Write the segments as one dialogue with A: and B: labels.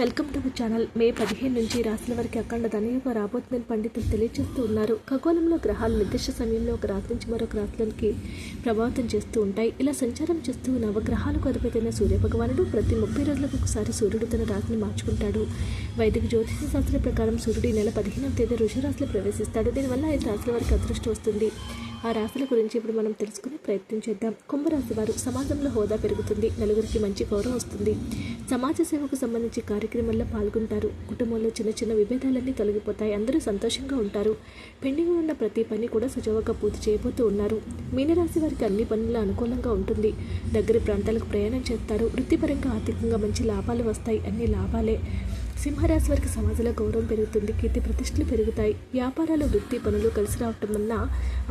A: Welcome to channel. మే పదిహేను నుంచి రాసిన వరకు అఖండ ధనయుగ రాబోతుందని పండితులు తెలియజేస్తూ ఉన్నారు. ఖగోళంలో గ్రహాలు నిర్దిష్ట సమయంలో ఒక రాశి నుంచి మరొక రాశులకి ప్రభావితం చేస్తూ ఉంటాయి. ఇలా సంచారం చేస్తూ నవగ్రహాలకు అధిపతైన సూర్యభగవానుడు ప్రతి ముప్పై రోజులకు ఒకసారి సూర్యుడు తన రాశిని మార్చుకుంటాడు. వైదిక జ్యోతిష శాస్త్రం ప్రకారం సూర్యుడు ఈ నెల పదిహేనవ తేదీ ఋషి రాశిలో ప్రవేశిస్తాడు. దీనివల్ల ఐదు రాశుల వారికి అదృష్టం వస్తుంది. ఆ రాశుల గురించి ఇప్పుడు మనం తెలుసుకునే ప్రయత్నం చేద్దాం. కుంభరాశి వారు సమాజంలో హోదా పెరుగుతుంది. నలుగురికి మంచి గౌరవం వస్తుంది. సమాజ సేవకు సంబంధించి కార్యక్రమాల్లో పాల్గొంటారు. కుటుంబంలో చిన్న చిన్న విభేదాలన్నీ తొలగిపోతాయి. అందరూ సంతోషంగా ఉంటారు. పెండింగ్ ఉన్న ప్రతి పని కూడా సజావుగా పూర్తి చేయబోతూ ఉన్నారు. మీనరాశి వారికి అన్ని పనులు అనుకూలంగా ఉంటుంది. దగ్గర ప్రాంతాలకు ప్రయాణం చేస్తారు. వృత్తిపరంగా ఆర్థికంగా మంచి లాభాలు వస్తాయి. అన్ని లాభాలే. సింహరాశి వారికి సమాజంలో గౌరవం పెరుగుతుంది కీర్తి ప్రతిష్టలు పెరుగుతాయి వ్యాపారాలు వృత్తి పనులు కలిసి రావటం వలన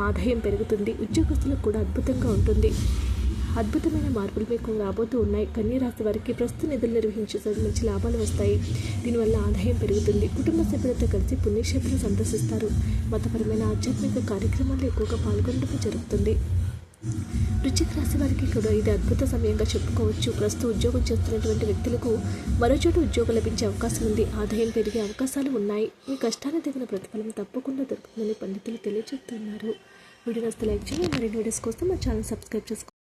A: ఆదాయం పెరుగుతుంది ఉద్యోగస్తులకు కూడా అద్భుతంగా ఉంటుంది. అద్భుతమైన మార్పులు మీకు రాబోతూ ఉన్నాయి. కన్యా రాశి వారికి ప్రస్తుత నిధులు నిర్వహించే మంచి లాభాలు వస్తాయి. దీనివల్ల ఆదాయం పెరుగుతుంది. కుటుంబ సభ్యులతో కలిసి పుణ్యక్షేత్రం సందర్శిస్తారు. మతపరమైన ఆధ్యాత్మిక కార్యక్రమాల్లో ఎక్కువగా పాల్గొనడం జరుగుతుంది. వృశ్చిక రాశి వారికి కూడా ఇది అద్భుత సమయంగా చెప్పుకోవచ్చు. ప్రస్తుతం ఉద్యోగం చేస్తున్నటువంటి వ్యక్తులకు మరోచోట ఉద్యోగం లభించే అవకాశం ఉంది. ఆదాయం పెరిగే అవకాశాలు ఉన్నాయి. మీ కష్టాన్ని తగిన ప్రతిఫలం తప్పకుండా దొరుకుతుందని పండితులు తెలియజేస్తున్నారు వీడియో నస్తే లైక్ చేయండి. మరిన్ని వీడియోస్ కోసం మా ఛానల్ సబ్స్క్రైబ్ చేసుకోండి.